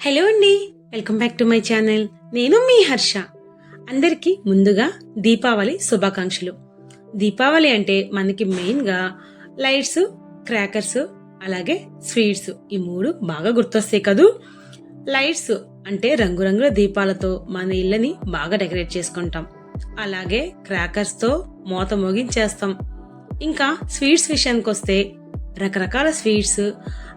Hello అండి welcome back to my channel. నేను మీ హర్ష. అందరికీ ముందుగా దీపావళి శుభాకాంక్షలు. దీపావళి అంటే మనకి మెయిన్గా లైట్స్ క్రాకర్స్ అలాగే స్వీట్స్ ఈ మూడు బాగా గుర్తొస్తాయి కదూ? లైట్స్ అంటే రంగురంగుల దీపాలతో మన ఇళ్ళని బాగా డెకరేట్ చేసుకుంటాం. అలాగే క్రాకర్స్తో మూత మోగించేస్తాం. ఇంకా స్వీట్స్ విషయానికి వస్తే రకరకాల స్వీట్స్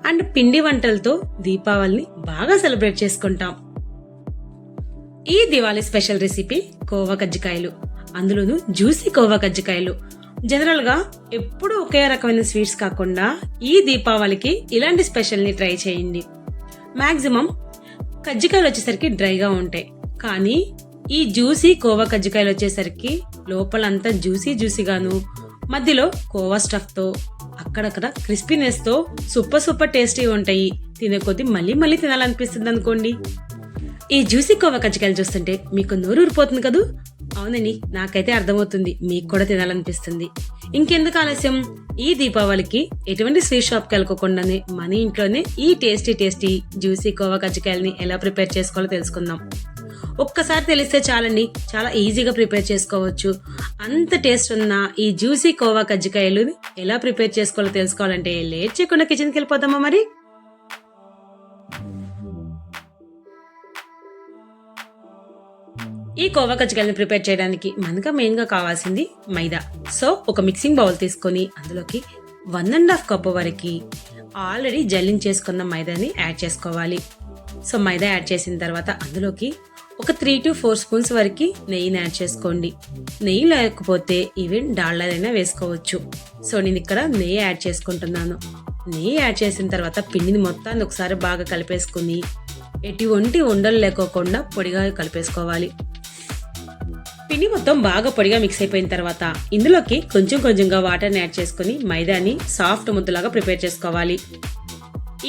అండ్ పిండి వంటలతో దీపావళిని బాగా సెలబ్రేట్ చేసుకుంటాం. ఈ దివాళీ స్పెషల్ రెసిపీ కోవా కజ్జికాయలు. అందులోనూ జ్యూసీ కోవా కజ్జికాయలు. జనరల్గా ఎప్పుడూ ఎప్పుడు ఒకే రకమైన స్వీట్స్ కాకుండా ఈ దీపావళికి ఇలాంటి స్పెషల్ని ట్రై చేయండి. మ్యాక్సిమం కజ్జికాయలు వచ్చేసరికి డ్రైగా ఉంటాయి. కానీ ఈ జ్యూసీ కోవా కజ్జికాయలు వచ్చేసరికి లోపలంతా జ్యూసీ జ్యూసీగాను మధ్యలో కోవా స్టఫ్తో అక్కడక్కడ క్రిస్పీనెస్తో సూపర్ సూపర్ టేస్టీ ఉంటాయి. తినే కొద్దీ మళ్ళీ మళ్ళీ తినాలనిపిస్తుంది అనుకోండి. ఈ జ్యూసీ కోవా కజ్జికాయలు చూస్తుంటే మీకు నోరు ఊరిపోతుంది కదూ? అవునండి నాకైతే అర్థమవుతుంది. మీకు కూడా తినాలనిపిస్తుంది. ఇంకెందుకు ఆలస్యం? ఈ దీపావళికి ఎటువంటి స్వీట్ షాప్కి వెళ్ళకోకుండానే మన ఇంట్లోనే ఈ టేస్టీ టేస్టీ జ్యూసీ కోవా కజ్జికాయలని ఎలా ప్రిపేర్ చేసుకోవాలో తెలుసుకుందాం. ఒక్కసారి తెలిస్తే చాలండి. చాలా ఈజీగా ప్రిపేర్ చేసుకోవచ్చు. అంత టేస్ట్ ఉన్న ఈ జ్యూసీ కోవా కజ్జికాయలు ఎలా ప్రిపేర్ చేసుకోవాలో తెలుసుకోవాలంటే లేట్ చేయకుండా కిచెన్కి వెళ్ళిపోతామా మరి? ఈ కోవా కజ్జికాయలను ప్రిపేర్ చేయడానికి మనకు మెయిన్గా కావాల్సింది మైదా. సో ఒక మిక్సింగ్ బౌల్ తీసుకొని అందులోకి వన్ అండ్ హాఫ్ కప్ వరకు ఆల్రెడీ జల్లించేసుకున్న మైదాని యాడ్ చేసుకోవాలి. సో మైదా యాడ్ చేసిన తర్వాత అందులోకి ఒక త్రీ టు ఫోర్ స్పూన్స్ వరకు నెయ్యిని యాడ్ చేసుకోండి. నెయ్యి లేకపోతే ఈవెన్ డాళ్ళైనా వేసుకోవచ్చు. సో నేను ఇక్కడ నెయ్యి యాడ్ చేసుకుంటున్నాను. నెయ్యి యాడ్ చేసిన తర్వాత పిండిని మొత్తాన్ని ఒకసారి బాగా కలిపేసుకుని ఎటువంటి ఉండలు లేకోకుండా పొడిగా కలిపేసుకోవాలి. పిండి మొత్తం బాగా పొడిగా మిక్స్ అయిపోయిన తర్వాత ఇందులోకి కొంచెం కొంచెంగా వాటర్ని యాడ్ చేసుకుని మైదాని సాఫ్ట్ ముద్దలాగా ప్రిపేర్ చేసుకోవాలి.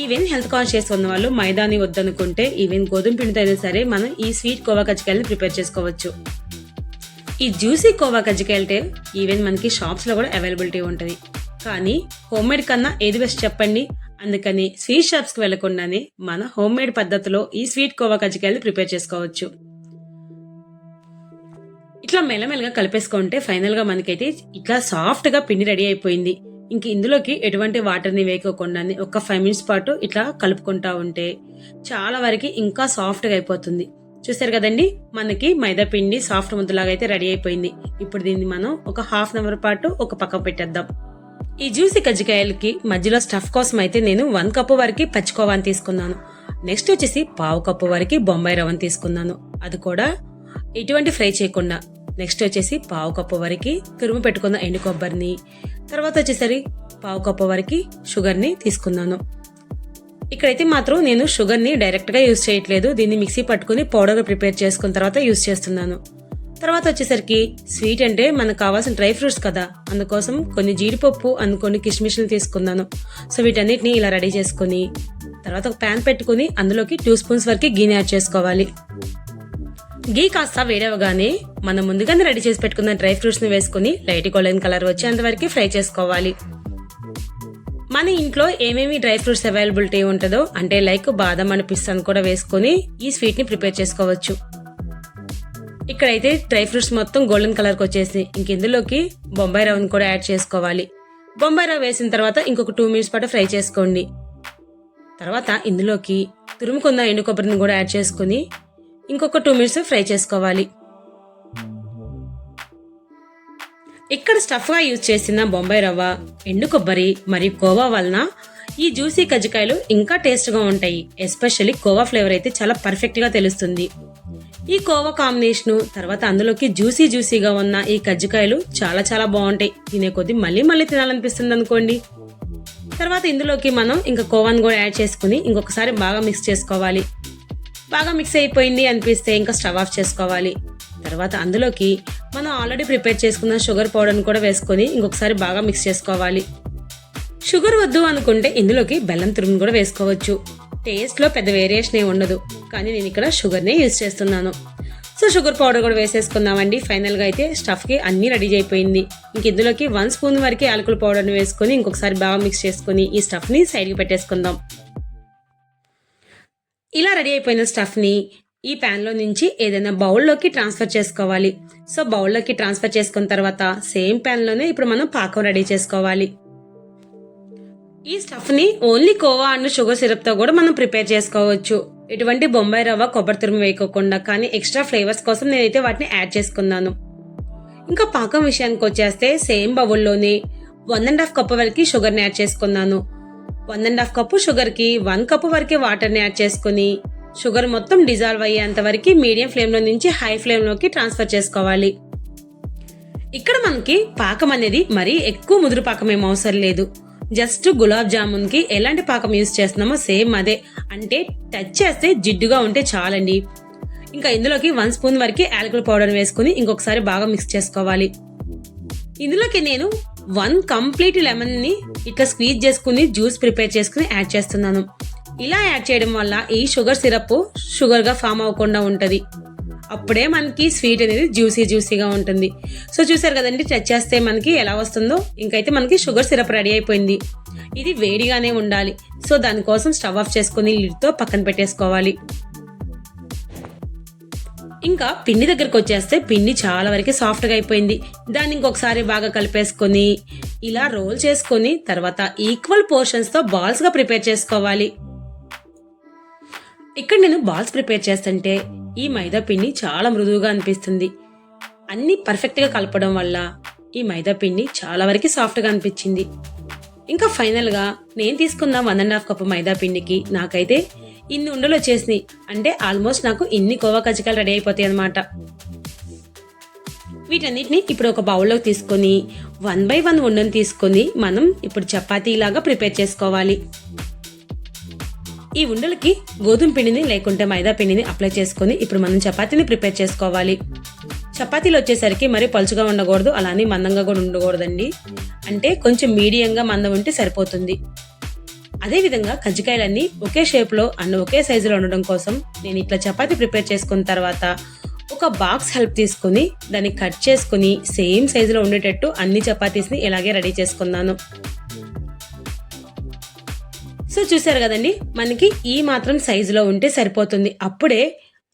ఈవెన్ హెల్త్ కాన్షియస్ ఉన్న వాళ్ళు మైదాని వద్దనుకుంటే ఈవెన్ గోధుమ పిండితో అయినా సరే మనం ఈ స్వీట్ కోవా కజ్జికాయలను ప్రిపేర్ చేసుకోవచ్చు. ఈ జ్యూసీ కోవా కజ్జికాయలంటే ఈవెన్ మనకి షాప్స్లో కూడా అవైలబిలిటీ ఉంటుంది. కానీ హోమ్ మేడ్ కన్నా ఏది బెస్ట్ చెప్పండి? అందుకని స్వీట్ షాప్స్కి వెళ్ళకుండానే మన హోమ్ మేడ్ పద్ధతిలో ఈ స్వీట్ కోవా కజ్జికాయలు ప్రిపేర్ చేసుకోవచ్చు. ఇట్లా మెల్లమెల్లగా కలిపేసుకుంటే ఫైనల్గా మనకైతే ఇట్లా సాఫ్ట్గా పిండి రెడీ అయిపోయింది. ఇంక ఇందులోకి ఎటువంటి వాటర్ని వేయకోకుండా ఒక ఫైవ్ మినిట్స్ పాటు ఇట్లా కలుపుకుంటా ఉంటే చాలా వరకు ఇంకా సాఫ్ట్గా అయిపోతుంది. చూసారు కదండి? మనకి మైదా పిండి సాఫ్ట్ ముద్దలాగా అయితే రెడీ అయిపోయింది. ఇప్పుడు దీన్ని మనం ఒక హాఫ్ అన్ అవర్ పాటు ఒక పక్క పెట్టేద్దాం. ఈ జ్యూసి కజ్జికాయలకి మధ్యలో స్టఫ్ కోసం అయితే నేను వన్ కప్పు వరకు పచ్చికోవాని తీసుకున్నాను. నెక్స్ట్ వచ్చేసి పావు కప్పు వరకు బొంబాయి రవ్వని తీసుకున్నాను. అది కూడా ఎటువంటి ఫ్రై చేయకుండా. నెక్స్ట్ వచ్చేసి పావు కప్పు వరకు తురుము పెట్టుకున్న ఎండు కొబ్బరిని. తర్వాత వచ్చేసరి పావు కప్పు వరకు షుగర్ని తీసుకున్నాను. ఇక్కడైతే మాత్రం నేను షుగర్ని డైరెక్ట్గా యూస్ చేయట్లేదు. దీన్ని మిక్సీ పట్టుకుని పౌడర్ ప్రిపేర్ చేసుకున్న తర్వాత యూస్ చేస్తున్నాను. తర్వాత వచ్చేసరికి స్వీట్ అంటే మనకు కావాల్సిన డ్రై ఫ్రూట్స్ కదా అందుకోసం కొన్ని జీడిపప్పు అండ్ కొన్ని కిస్మిస్లు తీసుకున్నాను. సో వీటన్నిటిని ఇలా రెడీ చేసుకుని తర్వాత ఒక ప్యాన్ పెట్టుకుని అందులోకి టూ స్పూన్స్ వరకు గీని యాడ్ చేసుకోవాలి. గీ కాస్త వేడవగానే మనం ముందుగానే రెడీ చేసి పెట్టుకున్న డ్రై ఫ్రూట్స్ని వేసుకుని లైట్ గోల్డెన్ కలర్ వచ్చేంత వరకు ఫ్రై చేసుకోవాలి. మన ఇంట్లో ఏమేమి డ్రై ఫ్రూట్స్ అవైలబిలిటీ ఉంటుందో అంటే లైక్ బాదం అని పిస్తాను కూడా వేసుకొని ఈ స్వీట్ని ప్రిపేర్ చేసుకోవచ్చు. ఇక్కడైతే డ్రై ఫ్రూట్స్ మొత్తం గోల్డెన్ కలర్కి వచ్చేసి ఇంక ఇందులోకి బొంబాయి రవ్వని కూడా యాడ్ చేసుకోవాలి. బొంబాయి రవ్వ వేసిన తర్వాత ఇంకొక టూ మినిట్స్ పాటు ఫ్రై చేసుకోండి. తర్వాత ఇందులోకి తురుముకున్న ఎండు కొబ్బరిని కూడా యాడ్ చేసుకుని ఇంకొక టూ మినిట్స్ ఫ్రై చేసుకోవాలి. ఇక్కడ స్టఫ్గా యూజ్ చేసిన బొంబాయి రవ్వ ఎండు కొబ్బరి మరియు కోవా వలన ఈ జ్యూసీ కజ్జికాయలు ఇంకా టేస్ట్గా ఉంటాయి. ఎస్పెషల్లీ కోవా ఫ్లేవర్ అయితే చాలా పర్ఫెక్ట్గా తెలుస్తుంది. ఈ కోవా కాంబినేషన్ తర్వాత అందులోకి జ్యూసీ జ్యూసీగా ఉన్న ఈ కజ్జికాయలు చాలా చాలా బాగుంటాయి. తినే కొద్దీ మళ్ళీ మళ్ళీ తినాలనిపిస్తుంది అనుకోండి. తర్వాత ఇందులోకి మనం ఇంకా కోవాని కూడా యాడ్ చేసుకుని ఇంకొకసారి బాగా మిక్స్ చేసుకోవాలి. బాగా మిక్స్ అయిపోయింది అనిపిస్తే ఇంకా స్టవ్ ఆఫ్ చేసుకోవాలి. తర్వాత అందులోకి మనం ఆల్రెడీ ప్రిపేర్ చేసుకున్న షుగర్ పౌడర్ని కూడా వేసుకొని ఇంకొకసారి బాగా మిక్స్ చేసుకోవాలి. షుగర్ వద్దు అనుకుంటే ఇందులోకి బెల్లం తురుమును కూడా వేసుకోవచ్చు. టేస్ట్లో పెద్ద వేరియేషన్ ఏ ఉండదు కానీ నేను ఇక్కడ షుగర్నే యూజ్ చేస్తున్నాను. సో షుగర్ పౌడర్ కూడా వేసేసుకుందామండి. ఫైనల్గా అయితే స్టఫ్కి అన్నీ రెడీ అయిపోయింది. ఇంక ఇందులోకి వన్ స్పూన్ వరకు యాలకుల పౌడర్ని వేసుకొని ఇంకొకసారి బాగా మిక్స్ చేసుకొని ఈ స్టఫ్ని సైడ్కి పెట్టేసుకుందాం. ఇలా రెడీ అయిపోయిన స్టఫ్ని ఈ ప్యాన్లో నుంచి ఏదైనా బౌల్లోకి ట్రాన్స్ఫర్ చేసుకోవాలి. సో బౌల్లోకి ట్రాన్స్ఫర్ చేసుకున్న తర్వాత సేమ్ ప్యాన్లోనే ఇప్పుడు మనం పాకం రెడీ చేసుకోవాలి. ఈ స్టఫ్ని ఓన్లీ కోవా అండ్ షుగర్ సిరప్తో కూడా మనం ప్రిపేర్ చేసుకోవచ్చు. ఎటువంటి బొంబాయి రవ్వ కొబ్బరి తురుము వేయకోకుండా కానీ ఎక్స్ట్రా ఫ్లేవర్స్ కోసం నేనైతే వాటిని యాడ్ చేసుకున్నాను. ఇంకా పాకం విషయానికి వచ్చేస్తే సేమ్ బౌల్లోనే వన్ అండ్ హాఫ్ కప్ వరకు షుగర్ని యాడ్ చేసుకున్నాను. వన్ అండ్ హాఫ్ కప్పు షుగర్కి వన్ కప్ వరకే వాటర్ని యాడ్ చేసుకుని షుగర్ మొత్తం డిజాల్వ్ అయ్యేంత వరకు మీడియం ఫ్లేమ్లో నుంచి హై ఫ్లేమ్లోకి ట్రాన్స్ఫర్ చేసుకోవాలి. ఇక్కడ మనకి పాకం అనేది మరీ ఎక్కువ ముదురు పాకం ఏం అవసరం లేదు. జస్ట్ గులాబ్ జామున్కి ఎలాంటి పాకం యూస్ చేస్తున్నామో సేమ్ అదే. అంటే టచ్ చేస్తే జిడ్డుగా ఉంటే చాలండి. ఇంకా ఇందులోకి వన్ స్పూన్ వరకు యాలకుల పౌడర్ వేసుకుని ఇంకొకసారి బాగా మిక్స్ చేసుకోవాలి. ఇందులోకి నేను వన్ కంప్లీట్ లెమన్ని ఇట్లా స్క్వీజ్ చేసుకుని జ్యూస్ ప్రిపేర్ చేసుకుని యాడ్ చేస్తున్నాను. ఇలా యాడ్ చేయడం వల్ల ఈ షుగర్ సిరప్ షుగర్గా ఫామ్ అవ్వకుండా ఉంటుంది. అప్పుడే మనకి స్వీట్ అనేది జ్యూసీ జ్యూసీగా ఉంటుంది. సో చూసారు కదండి టచ్ చేస్తే మనకి ఎలా వస్తుందో? ఇంకైతే మనకి షుగర్ సిరప్ రెడీ అయిపోయింది. ఇది వేడిగానే ఉండాలి. సో దానికోసం స్టవ్ ఆఫ్ చేసుకుని లిడ్తో పక్కన పెట్టేసుకోవాలి. ఇంకా పిండి దగ్గరకు వచ్చేస్తే పిండి చాలా వరకు సాఫ్ట్గా అయిపోయింది. దాన్ని ఇంకొకసారి బాగా కలిపేసుకొని ఇలా రోల్ చేసుకొని తర్వాత ఈక్వల్ పోర్షన్స్తో బాల్స్గా ప్రిపేర్ చేసుకోవాలి. ఇక్కడ నేను బాల్స్ ప్రిపేర్ చేస్తుంటే ఈ మైదా పిండి చాలా మృదువుగా అనిపిస్తుంది. అన్ని పర్ఫెక్ట్గా కలపడం వల్ల ఈ మైదా పిండి చాలా వరకు సాఫ్ట్గా అనిపించింది. ఇంకా ఫైనల్గా నేను తీసుకున్న one and half cup maida పిండికి నాకైతే ఇన్ని ఉండలు వచ్చేసినాయి. అంటే ఆల్మోస్ట్ నాకు ఇన్ని కోవా కజ్జికాయలు రెడీ అయిపోతాయి అనమాట వీటన్నిటిని ఇప్పుడు ఒక బౌల్లోకి తీసుకొని వన్ బై వన్ ఉండని తీసుకొని మనం ఇప్పుడు చపాతీలాగా ప్రిపేర్ చేసుకోవాలి. ఈ ఉండలకి గోధుమ పిండిని లేకుంటే మైదా పిండిని అప్లై చేసుకొని ఇప్పుడు మనం చపాతీని ప్రిపేర్ చేసుకోవాలి. చపాతీలు వచ్చేసరికి మరీ పలుచుగా ఉండకూడదు అలానే మందంగా కూడా ఉండకూడదండి. అంటే కొంచెం మీడియంగా మందం ఉంటే సరిపోతుంది. అదేవిధంగా కజ్జికాయలన్నీ ఒకే షేప్లో అండ్ ఒకే సైజులో ఉండడం కోసం నేను ఇట్లా చపాతీ ప్రిపేర్ చేసుకున్న తర్వాత ఒక బాక్స్ హెల్ప్ తీసుకుని దాన్ని కట్ చేసుకుని సేమ్ సైజులో ఉండేటట్టు అన్ని చపాతీస్ని ఇలాగే రెడీ చేసుకున్నాను. సో చూసారు కదండి మనకి ఈ మాత్రం సైజులో ఉంటే సరిపోతుంది. అప్పుడే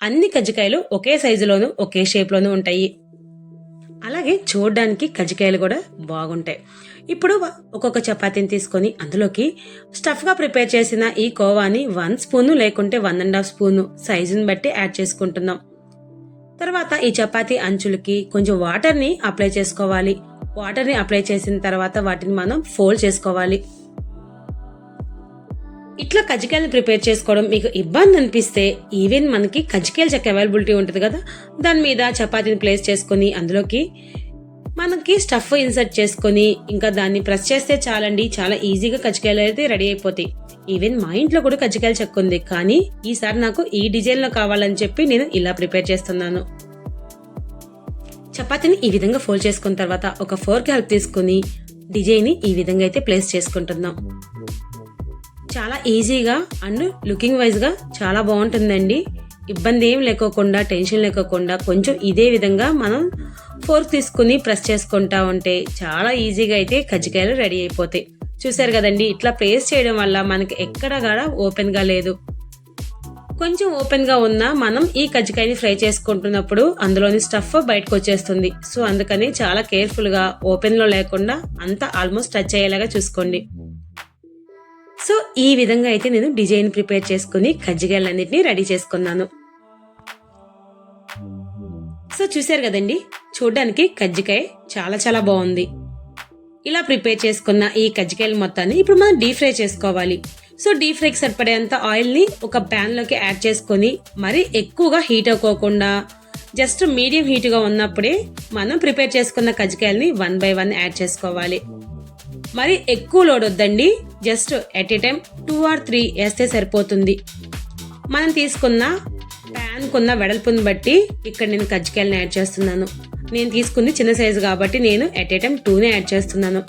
అన్ని కజ్జికాయలు ఒకే సైజులోను ఒకే షేప్లోనూ ఉంటాయి. అలాగే చూడడానికి కజ్జికాయలు కూడా బాగుంటాయి. ఇప్పుడు ఒక్కొక్క చపాతీని తీసుకొని అందులోకి స్టఫ్గా ప్రిపేర్ చేసిన ఈ కోవాని వన్ స్పూను లేకుంటే వన్ అండ్ హాఫ్ స్పూను సైజుని బట్టి యాడ్ చేసుకుంటున్నాం. తర్వాత ఈ చపాతీ అంచులకి కొంచెం వాటర్ని అప్లై చేసుకోవాలి. వాటర్ని అప్లై చేసిన తర్వాత వాటిని మనం ఫోల్డ్ చేసుకోవాలి. ఇట్లా కజ్జికాయలు ప్రిపేర్ చేసుకోవడం మీకు ఇబ్బంది అనిపిస్తే ఈవెన్ మనకి కజ్జికాయలు చెక్క అవైలబిలిటీ ఉంటుంది కదా? దాని మీద చపాతీని ప్లేస్ చేసుకొని అందులోకి మనకి స్టఫ్ ఇన్సర్ట్ చేసుకొని ఇంకా దాన్ని ప్రెస్ చేస్తే చాలండి చాలా ఈజీగా కజ్జికాయలు అయితే రెడీ అయిపోతాయి. ఈవెన్ మా ఇంట్లో కూడా కజ్జికాయలు చెక్క ఉంది కానీ ఈసారి నాకు ఈ డిజైన్లో కావాలని చెప్పి నేను ఇలా ప్రిపేర్ చేస్తున్నాను. చపాతీని ఈ విధంగా ఫోల్డ్ చేసుకున్న తర్వాత ఒక ఫోర్క్ హెల్ప్ తీసుకుని డిజైన్ని ఈ విధంగా అయితే ప్లేస్ చేసుకుంటున్నాం. చాలా ఈజీగా అండ్ లుకింగ్ వైజ్గా చాలా బాగుంటుందండి. ఇబ్బంది ఏం లేకోకుండా టెన్షన్ లేకోకుండా కొంచెం ఇదే విధంగా మనం ఫోర్క్ తీసుకుని ప్రెస్ చేసుకుంటా ఉంటే చాలా ఈజీగా అయితే కజ్జికాయలు రెడీ అయిపోతాయి. చూసారు కదండి ఇట్లా ప్లేస్ చేయడం వల్ల మనకి ఎక్కడ కూడా ఓపెన్గా లేదు. కొంచెం ఓపెన్గా ఉన్నా మనం ఈ కజ్జికాయని ఫ్రై చేసుకుంటున్నప్పుడు అందులోని స్టఫ్ బయటకు వచ్చేస్తుంది. సో అందుకని చాలా కేర్ఫుల్గా ఓపెన్లో లేకుండా అంతా ఆల్మోస్ట్ టచ్ అయ్యేలాగా చూసుకోండి. సో ఈ విధంగా అయితే నేను డిజైన్ ప్రిపేర్ చేసుకుని కజ్జికాయలన్నింటినీ రెడీ చేసుకున్నాను. సో చూశారు కదండి? చూడడానికి కజ్జికాయ చాలా చాలా బాగుంది. ఇలా ప్రిపేర్ చేసుకున్న ఈ కజ్జికాయల మొత్తాన్ని ఇప్పుడు మనం డీప్ ఫ్రై చేసుకోవాలి. సో డీప్ ఫ్రైకి సరిపడేంత ఆయిల్ని ఒక ప్యాన్లోకి యాడ్ చేసుకొని మరీ ఎక్కువగా హీట్ అవ్వకుండా జస్ట్ మీడియం హీట్గా ఉన్నప్పుడే మనం ప్రిపేర్ చేసుకున్న కజ్జికాయల్ని వన్ బై వన్ యాడ్ చేసుకోవాలి. మరి ఎక్కువ లోడ్ వద్దండి. Just at a time two or three వేస్తే సరిపోతుంది. మనం తీసుకున్న ప్యాన్కున్న వెడల్పుని బట్టి ఇక్కడ నేను కజ్జికాయలను యాడ్ చేస్తున్నాను. నేను తీసుకుంది చిన్న సైజు కాబట్టి నేను ఎట్ ఏ టైం టూనే యాడ్ చేస్తున్నాను.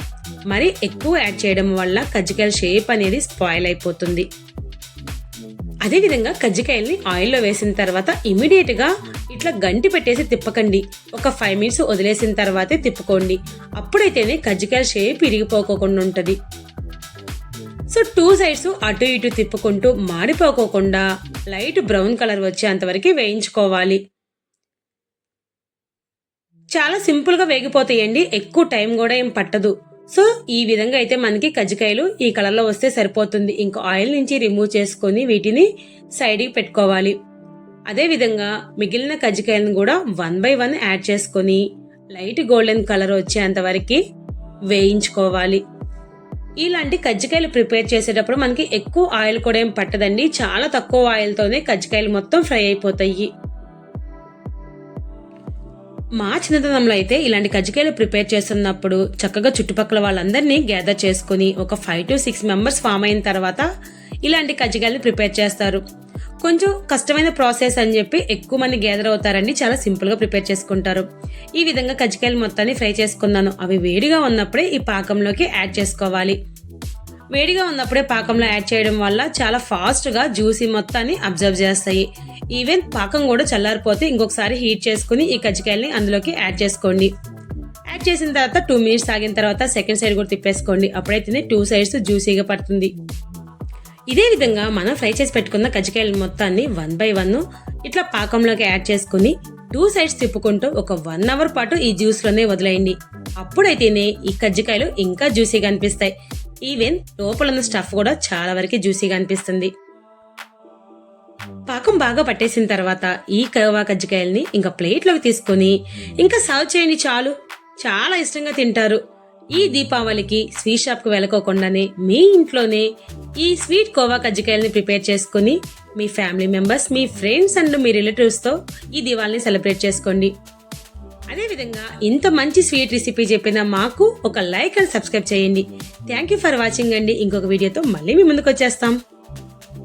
మరి ఎక్కువ యాడ్ చేయడం వల్ల కజ్జికాయల షేప్ అనేది స్పాయిల్ అయిపోతుంది. అదేవిధంగా కజ్జికాయల్ని ఆయిల్లో వేసిన తర్వాత ఇమీడియట్గా ఇట్లా గంటి పెట్టేసి తిప్పకండి. ఒక ఫైవ్ మినిట్స్ వదిలేసిన తర్వాతే తిప్పుకోండి. అప్పుడైతేనే కజ్జికాయల షేప్ ఇరిగిపోకోకుండా ఉంటుంది. సో టూ సైడ్స్ అటు ఇటు తిప్పుకుంటూ మాడిపోకోకుండా లైట్ బ్రౌన్ కలర్ వచ్చేంత వరకు వేయించుకోవాలి. చాలా సింపుల్గా వేగిపోతాయండి. ఎక్కువ టైం కూడా ఏం పట్టదు. సో ఈ విధంగా అయితే మనకి కజ్జికాయలు ఈ కలర్లో వస్తే సరిపోతుంది. ఇంకా ఆయిల్ నుంచి రిమూవ్ చేసుకొని వీటిని సైడ్కి పెట్టుకోవాలి. అదే విధంగా మిగిలిన కజ్జికాయలను కూడా వన్ బై వన్ యాడ్ చేసుకొని లైట్ గోల్డెన్ కలర్ వచ్చేంత వరకు వేయించుకోవాలి. ఇలాంటి కజ్జికాయలు ప్రిపేర్ చేసేటప్పుడు మనకి ఎక్కువ ఆయిల్ కూడా ఏం పట్టదండి. చాలా తక్కువ ఆయిల్తోనే కజ్జికాయలు మొత్తం ఫ్రై అయిపోతాయి. మా చిన్నతనంలో అయితే ఇలాంటి కజ్జికాయలు ప్రిపేర్ చేస్తున్నప్పుడు చక్కగా చుట్టుపక్కల వాళ్ళందరినీ గ్యాదర్ చేసుకుని ఒక five to six members form అయిన తర్వాత ఇలాంటి కజ్జికాయలు ప్రిపేర్ చేస్తారు. కొంచెం కష్టమైన ప్రాసెస్ అని చెప్పి ఎక్కువ మంది గ్యాదర్ అవుతారండి. చాలా సింపుల్గా ప్రిపేర్ చేసుకుంటారు. ఈ విధంగా కజ్జికాయలు మొత్తాన్ని ఫ్రై చేసుకున్నాను. అవి వేడిగా ఉన్నప్పుడే ఈ పాకంలోకి యాడ్ చేసుకోవాలి. వేడిగా ఉన్నప్పుడే పాకంలో యాడ్ చేయడం వల్ల చాలా ఫాస్ట్గా జ్యూసీ మొత్తాన్ని అబ్జర్వ్ చేస్తాయి. ఈవెన్ పాకం కూడా చల్లారిపోతే ఇంకొకసారి హీట్ చేసుకుని ఈ కజ్జికాయల్ని అందులోకి యాడ్ చేసుకోండి. యాడ్ చేసిన తర్వాత టూ మినిట్స్ ఆగిన తర్వాత సెకండ్ సైడ్ కూడా తిప్పేసుకోండి. అప్పుడైతేనే టూ సైడ్స్ జ్యూసీగా పడుతుంది. ఇదే విధంగా మనం ఫ్రై చేసి పెట్టుకున్న కజ్జికాయల మొత్తాన్ని వన్ బై వన్ ఇట్లా పాకంలోకి యాడ్ చేసుకుని టూ సైడ్స్ తిప్పుకుంటూ ఒక వన్ అవర్ పాటు ఈ జ్యూస్లోనే వదిలేయండి. అప్పుడైతేనే ఈ కజ్జికాయలు ఇంకా జ్యూసీగా అనిపిస్తాయి. ఈవెన్ లోపల ఉన్న స్టఫ్ కూడా చాలా వరకు జ్యూసీగా అనిపిస్తుంది. పాకం బాగా పట్టేసిన తర్వాత ఈ కవా కజ్జికాయల్ని ఇంకా ప్లేట్లోకి తీసుకొని ఇంకా సర్వ్ చేయండి చాలు. చాలా ఇష్టంగా తింటారు. ఈ దీపావళికి స్వీట్ షాప్కి వెళ్ళకోకుండానే మీ ఇంట్లోనే ఈ స్వీట్ కోవా కజ్జికాయల్ని ప్రిపేర్ చేసుకుని మీ ఫ్యామిలీ మెంబర్స్ మీ ఫ్రెండ్స్ అండ్ మీ రిలేటివ్స్తో ఈ దీవాళిని సెలబ్రేట్ చేసుకోండి. అదేవిధంగా ఇంత మంచి స్వీట్ రెసిపీ చెప్పిన మాకు ఒక లైక్ అండ్ సబ్స్క్రైబ్ చేయండి. థ్యాంక్ యూ ఫర్ వాచింగ్ అండి. ఇంకొక వీడియోతో మళ్ళీ మీ ముందుకు వచ్చేస్తాం.